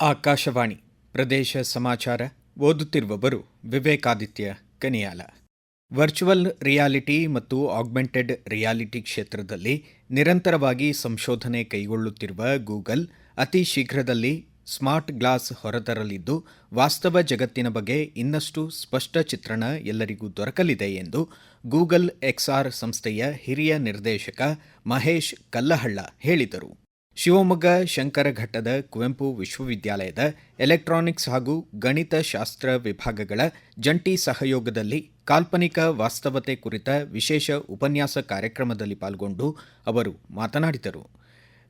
ಆಕಾಶವಾಣಿ ಪ್ರದೇಶ ಸಮಾಚಾರ ಓದುತ್ತಿರುವವರು ವಿವೇಕಾದಿತ್ಯ ಕನಿಯಾಲ. ವರ್ಚುವಲ್ ರಿಯಾಲಿಟಿ ಮತ್ತು ಆಗ್ಮೆಂಟೆಡ್ ರಿಯಾಲಿಟಿ ಕ್ಷೇತ್ರದಲ್ಲಿ ನಿರಂತರವಾಗಿ ಸಂಶೋಧನೆ ಕೈಗೊಳ್ಳುತ್ತಿರುವ ಗೂಗಲ್ ಅತಿ ಶೀಘ್ರದಲ್ಲಿ ಸ್ಮಾರ್ಟ್ ಗ್ಲಾಸ್ ಹೊರತರಲಿದ್ದು, ವಾಸ್ತವ ಜಗತ್ತಿನ ಬಗ್ಗೆ ಇನ್ನಷ್ಟು ಸ್ಪಷ್ಟ ಚಿತ್ರಣ ಎಲ್ಲರಿಗೂ ದೊರಕಲಿದೆ ಎಂದು ಗೂಗಲ್ ಎಕ್ಸ್ಆರ್ ಸಂಸ್ಥೆಯ ಹಿರಿಯ ನಿರ್ದೇಶಕ ಮಹೇಶ್ ಕಲ್ಲಹಳ್ಳ ಹೇಳಿದರು. ಶಿವಮೊಗ್ಗ ಶಂಕರಘಟ್ಟದ ಕುವೆಂಪು ವಿಶ್ವವಿದ್ಯಾಲಯದ ಎಲೆಕ್ಟ್ರಾನಿಕ್ಸ್ ಹಾಗೂ ಗಣಿತಶಾಸ್ತ್ರ ವಿಭಾಗಗಳ ಜಂಟಿ ಸಹಯೋಗದಲ್ಲಿ ಕಾಲ್ಪನಿಕ ವಾಸ್ತವತೆ ಕುರಿತ ವಿಶೇಷ ಉಪನ್ಯಾಸ ಕಾರ್ಯಕ್ರಮದಲ್ಲಿ ಪಾಲ್ಗೊಂಡು ಅವರು ಮಾತನಾಡಿದರು.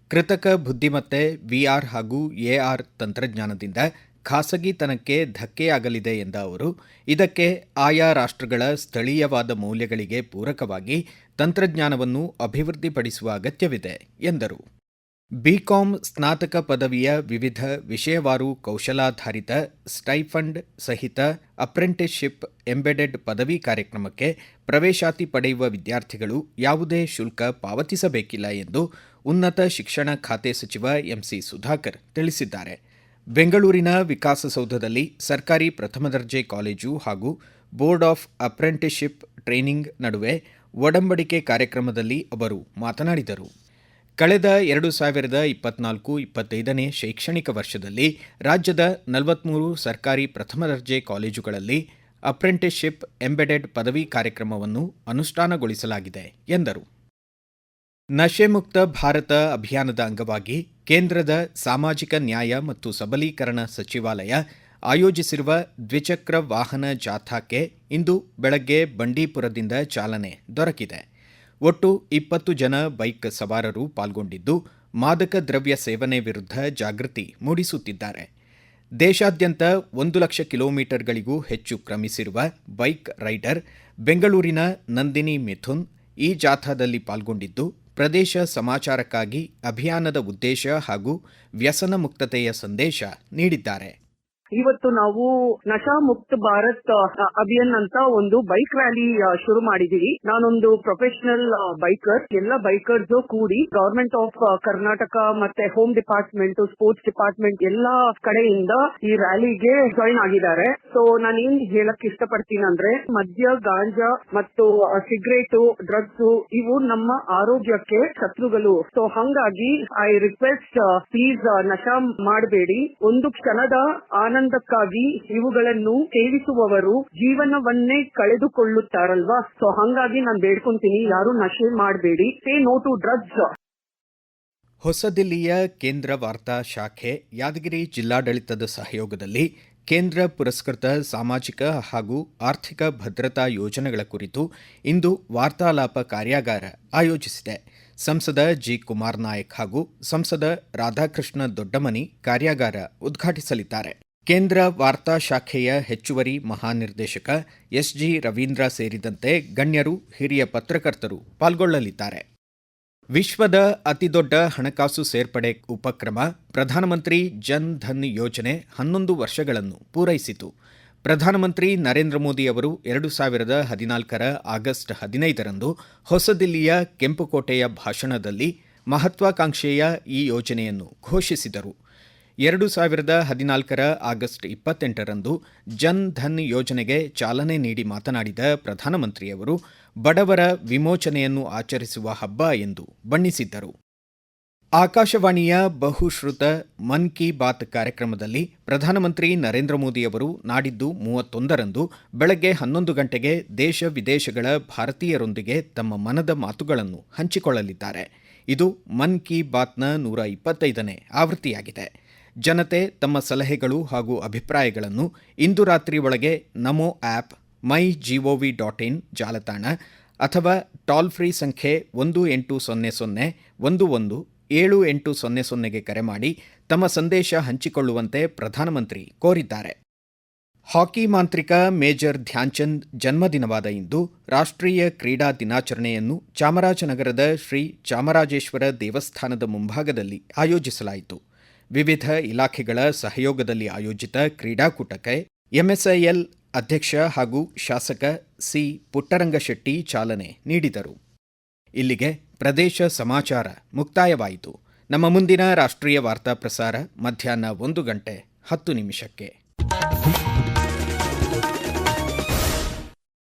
ಕೃತಕ ಬುದ್ಧಿಮತ್ತೆ, ವಿಆರ್ ಹಾಗೂ ಎಆರ್ ತಂತ್ರಜ್ಞಾನದಿಂದ ಖಾಸಗಿತನಕ್ಕೆ ಧಕ್ಕೆಯಾಗಲಿದೆ ಎಂದ ಅವರು, ಇದಕ್ಕೆ ಆಯಾ ರಾಷ್ಟ್ರಗಳ ಸ್ಥಳೀಯವಾದ ಮೌಲ್ಯಗಳಿಗೆ ಪೂರಕವಾಗಿ ತಂತ್ರಜ್ಞಾನವನ್ನು ಅಭಿವೃದ್ಧಿಪಡಿಸುವ ಅಗತ್ಯವಿದೆ ಎಂದರು. ಬಿಕಾಂ ಸ್ನಾತಕ ಪದವಿಯ ವಿವಿಧ ವಿಷಯವಾರು ಕೌಶಲಾಧಾರಿತ, ಸ್ಟೈಫಂಡ್ ಸಹಿತ ಅಪ್ರೆಂಟಿಸ್ಶಿಪ್ ಎಂಬೆಡೆಡ್ ಪದವಿ ಕಾರ್ಯಕ್ರಮಕ್ಕೆ ಪ್ರವೇಶಾತಿ ಪಡೆಯುವ ವಿದ್ಯಾರ್ಥಿಗಳು ಯಾವುದೇ ಶುಲ್ಕ ಪಾವತಿಸಬೇಕಿಲ್ಲ ಎಂದು ಉನ್ನತ ಶಿಕ್ಷಣ ಖಾತೆ ಸಚಿವ ಎಂಸಿ ಸುಧಾಕರ್ ತಿಳಿಸಿದ್ದಾರೆ. ಬೆಂಗಳೂರಿನ ವಿಕಾಸಸೌಧದಲ್ಲಿ ಸರ್ಕಾರಿ ಪ್ರಥಮ ದರ್ಜೆ ಕಾಲೇಜು ಹಾಗೂ ಬೋರ್ಡ್ ಆಫ್ ಅಪ್ರೆಂಟಿಸ್ಶಿಪ್ ಟ್ರೈನಿಂಗ್ ನಡುವೆ ಒಡಂಬಡಿಕೆ ಕಾರ್ಯಕ್ರಮದಲ್ಲಿ ಅವರು ಮಾತನಾಡಿದರು. ಕಳೆದ ಎರಡು ಸಾವಿರದ ಇಪ್ಪತ್ನಾಲ್ಕು ಇಪ್ಪತ್ತೈದನೇ ಶೈಕ್ಷಣಿಕ ವರ್ಷದಲ್ಲಿ ರಾಜ್ಯದ ನಲವತ್ಮೂರು ಸರ್ಕಾರಿ ಪ್ರಥಮ ದರ್ಜೆ ಕಾಲೇಜುಗಳಲ್ಲಿ ಅಪ್ರೆಂಟಿಸ್ಶಿಪ್ ಎಂಬೆಡೆಡ್ ಪದವಿ ಕಾರ್ಯಕ್ರಮವನ್ನು ಅನುಷ್ಠಾನಗೊಳಿಸಲಾಗಿದೆ, ಎಂದರು. ನಶೆಮುಕ್ತ ಭಾರತ ಅಭಿಯಾನದ ಅಂಗವಾಗಿ ಕೇಂದ್ರದ ಸಾಮಾಜಿಕ ನ್ಯಾಯ ಮತ್ತು ಸಬಲೀಕರಣ ಸಚಿವಾಲಯ ಆಯೋಜಿಸಿರುವ ದ್ವಿಚಕ್ರ ವಾಹನ ಜಾಥಾಕ್ಕೆ ಇಂದು ಬೆಳಗ್ಗೆ ಬಂಡೀಪುರದಿಂದ ಚಾಲನೆ ದೊರಕಿದೆ. ಒಟ್ಟು ಇಪ್ಪತ್ತು ಜನ ಬೈಕ್ ಸವಾರರು ಪಾಲ್ಗೊಂಡಿದ್ದು ಮಾದಕ ದ್ರವ್ಯ ಸೇವನೆ ವಿರುದ್ಧ ಜಾಗೃತಿ ಮೂಡಿಸುತ್ತಿದ್ದಾರೆ. ದೇಶಾದ್ಯಂತ ಒಂದು ಲಕ್ಷ ಕಿಲೋಮೀಟರ್ಗಳಿಗೂ ಹೆಚ್ಚು ಕ್ರಮಿಸಿರುವ ಬೈಕ್ ರೈಡರ್ ಬೆಂಗಳೂರಿನ ನಂದಿನಿ ಮಿಥುನ್ ಈ ಜಾಥಾದಲ್ಲಿ ಪಾಲ್ಗೊಂಡಿದ್ದು ಪ್ರದೇಶ ಸಮಾಚಾರಕ್ಕಾಗಿ ಅಭಿಯಾನದ ಉದ್ದೇಶ ಹಾಗೂ ವ್ಯಸನ ಮುಕ್ತತೆಯ ಸಂದೇಶ ನೀಡಿದ್ದಾರೆ. ಇವತ್ತು ನಾವು ನಶಾ ಮುಕ್ತ ಭಾರತ್ ಅಭಿಯಾನ್ ಅಂತ ಒಂದು ಬೈಕ್ ರ್ಯಾಲಿ ಶುರು ಮಾಡಿದೀವಿ ನಾನೊಂದು ಪ್ರೊಫೆಷನಲ್ ಬೈಕರ್ ಎಲ್ಲ ಬೈಕರ್ಸ್ ಕೂಡಿ ಗವರ್ಮೆಂಟ್ ಆಫ್ ಕರ್ನಾಟಕ ಮತ್ತೆ ಹೋಮ್ ಡಿಪಾರ್ಟ್ಮೆಂಟ್ ಸ್ಪೋರ್ಟ್ಸ್ ಡಿಪಾರ್ಟ್ಮೆಂಟ್ ಎಲ್ಲಾ ಕಡೆಯಿಂದ ಈ ರ್ಯಾಲಿಗೆ ಜಾಯಿನ್ ಆಗಿದ್ದಾರೆ. ಸೊ ನಾನು ಏನ್ ಹೇಳಕ್ ಇಷ್ಟಪಡ್ತೀನಿ ಅಂದ್ರೆ, ಮದ್ಯ, ಗಾಂಜಾ ಮತ್ತು ಸಿಗರೇಟ್ ಡ್ರಗ್ಸ್ ಇವು ನಮ್ಮ ಆರೋಗ್ಯಕ್ಕೆ ಶತ್ರುಗಳು. ಸೊ ಹಂಗಾಗಿ ಐ ರಿಕ್ವೆಸ್ಟ್ ಪ್ಲೀಸ್ ನಶಾ ಮಾಡಬೇಡಿ. ಒಂದು ಕ್ಷಣದ ಆನಂದಕ್ಕಾಗಿ ಇವುಗಳನ್ನು ಸೇವಿಸುವವರು ಜೀವನವನ್ನೇ ಕಳೆದುಕೊಳ್ಳುತ್ತಾರಲ್ವಾ? ಸೊ ಹಂಗಾಗಿ ನಾನು ಬೇಡ್ಕೊಂತೀನಿ, ಯಾರು ನಶೆ ಮಾಡಬೇಡಿ. ಸೇ ನೋ ಟು ಡ್ರಗ್ಸ್ ಹೊಸದಿಲ್ಲಿಯ ಕೇಂದ್ರ ವಾರ್ತಾ ಶಾಖೆ, ಯಾದಗಿರಿ ಜಿಲ್ಲಾಡಳಿತದ ಸಹಯೋಗದಲ್ಲಿ ಕೇಂದ್ರ ಪುರಸ್ಕೃತ ಸಾಮಾಜಿಕ ಹಾಗೂ ಆರ್ಥಿಕ ಭದ್ರತಾ ಯೋಜನೆಗಳ ಕುರಿತು ಇಂದು ವಾರ್ತಾಲಾಪ ಕಾರ್ಯಾಗಾರ ಆಯೋಜಿಸಿದೆ. ಸಂಸದ ಜಿ. ಕುಮಾರ್ ನಾಯಕ್ ಹಾಗೂ ಸಂಸದ ರಾಧಾಕೃಷ್ಣ ದೊಡ್ಡಮನಿ ಕಾರ್ಯಾಗಾರ ಉದ್ಘಾಟಿಸಲಿದ್ದಾರೆ. ಕೇಂದ್ರ ವಾರ್ತಾ ಶಾಖೆಯ ಹೆಚ್ಚುವರಿ ಮಹಾನಿರ್ದೇಶಕ ಎಸ್ಜಿ ರವೀಂದ್ರ ಸೇರಿದಂತೆ ಗಣ್ಯರು, ಹಿರಿಯ ಪತ್ರಕರ್ತರು ಪಾಲ್ಗೊಳ್ಳಲಿದ್ದಾರೆ. ವಿಶ್ವದ ಅತಿದೊಡ್ಡ ಹಣಕಾಸು ಸೇರ್ಪಡೆ ಉಪಕ್ರಮ ಪ್ರಧಾನಮಂತ್ರಿ ಜನ್ ಧನ್ ಯೋಜನೆ ಹನ್ನೊಂದು ವರ್ಷಗಳನ್ನು ಪೂರೈಸಿತು. ಪ್ರಧಾನಮಂತ್ರಿ ನರೇಂದ್ರ ಮೋದಿ ಅವರು ಎರಡು ಸಾವಿರದ ಹದಿನಾಲ್ಕರ ಆಗಸ್ಟ್ ಹದಿನೈದರಂದು ಹೊಸದಿಲ್ಲಿಯ ಕೆಂಪುಕೋಟೆಯ ಭಾಷಣದಲ್ಲಿ ಮಹತ್ವಾಕಾಂಕ್ಷೆಯ ಈ ಯೋಜನೆಯನ್ನು ಘೋಷಿಸಿದರು. ಎರಡು ಸಾವಿರದ ಹದಿನಾಲ್ಕರ ಆಗಸ್ಟ್ ಇಪ್ಪತ್ತೆಂಟರಂದು ಜನ್ ಧನ್ ಯೋಜನೆಗೆ ಚಾಲನೆ ನೀಡಿ ಮಾತನಾಡಿದ ಪ್ರಧಾನಮಂತ್ರಿಯವರು, ಬಡವರ ವಿಮೋಚನೆಯನ್ನು ಆಚರಿಸುವ ಹಬ್ಬ ಎಂದು ಬಣ್ಣಿಸಿದ್ದರು. ಆಕಾಶವಾಣಿಯ ಬಹುಶ್ರುತ ಮನ್ ಕಿ ಬಾತ್ ಕಾರ್ಯಕ್ರಮದಲ್ಲಿ ಪ್ರಧಾನಮಂತ್ರಿ ನರೇಂದ್ರ ಮೋದಿಯವರು ನಾಡಿದ್ದು ಮೂವತ್ತೊಂದರಂದು ಬೆಳಗ್ಗೆ ಹನ್ನೊಂದು ಗಂಟೆಗೆ ದೇಶ ವಿದೇಶಗಳ ಭಾರತೀಯರೊಂದಿಗೆ ತಮ್ಮ ಮನದ ಮಾತುಗಳನ್ನು ಹಂಚಿಕೊಳ್ಳಲಿದ್ದಾರೆ. ಇದು ಮನ್ ಕಿ ಬಾತ್ನ ನೂರ ಇಪ್ಪತ್ತೈದನೇ ಆವೃತ್ತಿಯಾಗಿದೆ. ಜನತೆ ತಮ್ಮ ಸಲಹೆಗಳು ಹಾಗೂ ಅಭಿಪ್ರಾಯಗಳನ್ನು ಇಂದು ರಾತ್ರಿ ಒಳಗೆ Namo app my GOV dot in ಜಾಲತಾಣ ಅಥವಾ ಟೋಲ್ ಫ್ರೀ ಸಂಖ್ಯೆ ಒಂದು ಎಂಟು ಸೊನ್ನೆ ಸೊನ್ನೆ ಒಂದು ಒಂದು ಏಳು ಎಂಟು ಸೊನ್ನೆ ಸೊನ್ನೆಗೆ ಕರೆ ಮಾಡಿ ತಮ್ಮ ಸಂದೇಶ ಹಂಚಿಕೊಳ್ಳುವಂತೆ ಪ್ರಧಾನಮಂತ್ರಿ ಕೋರಿದ್ದಾರೆ. ಹಾಕಿ ಮಾಂತ್ರಿಕ ಮೇಜರ್ ಧ್ಯಾನ್ಚಂದ್ ಜನ್ಮದಿನವಾದ ಇಂದು ರಾಷ್ಟ್ರೀಯ ಕ್ರೀಡಾ ದಿನಾಚರಣೆಯನ್ನು ಚಾಮರಾಜನಗರದ ಶ್ರೀ ಚಾಮರಾಜೇಶ್ವರ ದೇವಸ್ಥಾನದ ಮುಂಭಾಗದಲ್ಲಿ ಆಯೋಜಿಸಲಾಯಿತು. ವಿವಿಧ ಇಲಾಖೆಗಳ ಸಹಯೋಗದಲ್ಲಿ ಆಯೋಜಿತ ಕ್ರೀಡಾಕೂಟಕ್ಕೆ ಎಂಎಸ್ಐಎಲ್ ಅಧ್ಯಕ್ಷ ಹಾಗೂ ಶಾಸಕ ಸಿ ಪುಟ್ಟರಂಗಶೆಟ್ಟಿ ಚಾಲನೆ ನೀಡಿದರು. ಇಲ್ಲಿಗೆ ಪ್ರದೇಶ ಸಮಾಚಾರ ಮುಕ್ತಾಯವಾಯಿತು. ನಮ್ಮ ಮುಂದಿನ ರಾಷ್ಟ್ರೀಯ ವಾರ್ತಾ ಪ್ರಸಾರ ಮಧ್ಯಾಹ್ನ ಒಂದು ಗಂಟೆ ಹತ್ತು ನಿಮಿಷಕ್ಕೆ.